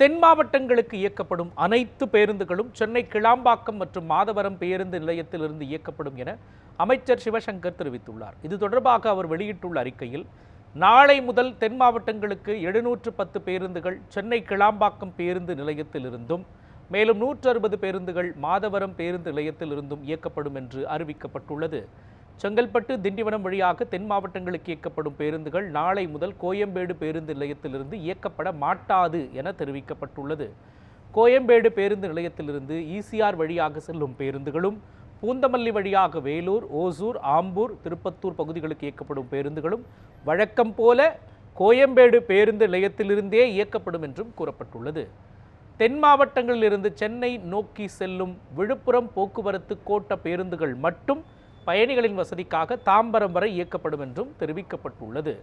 தென் மாவட்டங்களுக்கு இயக்கப்படும் அனைத்து பேருந்துகளும் சென்னை கிளாம்பாக்கம் மற்றும் மாதவரம் பேருந்து நிலையத்திலிருந்து இயக்கப்படும் என அமைச்சர் சிவசங்கர் தெரிவித்துள்ளார். இது தொடர்பாக அவர் வெளியிட்டுள்ள அறிக்கையில் நாளை முதல் தென் மாவட்டங்களுக்கு எழுநூற்று பத்து பேருந்துகள் சென்னை கிளாம்பாக்கம் பேருந்து நிலையத்திலிருந்தும் மேலும் நூற்று அறுபது பேருந்துகள் மாதவரம் பேருந்து நிலையத்திலிருந்தும் இயக்கப்படும் என்று அறிவிக்கப்பட்டுள்ளது. செங்கல்பட்டு திண்டிவனம் வழியாக தென் மாவட்டங்களுக்கு இயக்கப்படும் பேருந்துகள் நாளை முதல் கோயம்பேடு பேருந்து நிலையத்திலிருந்து இயக்கப்பட மாட்டாது என தெரிவிக்கப்பட்டுள்ளது. கோயம்பேடு பேருந்து நிலையத்திலிருந்து ஈசிஆர் வழியாக செல்லும் பேருந்துகளும் பூந்தமல்லி வழியாக வேலூர் ஓசூர் ஆம்பூர் திருப்பத்தூர் பகுதிகளுக்கு இயக்கப்படும் பேருந்துகளும் வழக்கம் போல கோயம்பேடு பேருந்து நிலையத்திலிருந்தே இயக்கப்படும் என்றும் கூறப்பட்டுள்ளது. தென் மாவட்டங்களிலிருந்து சென்னை நோக்கி செல்லும் விழுப்புரம் போக்குவரத்து கோட்ட பேருந்துகள் மட்டும் பயணிகளின் வசதிக்காக தாம்பரம் வரை இயக்கப்படும் என்றும் தெரிவிக்கப்பட்டுள்ளது.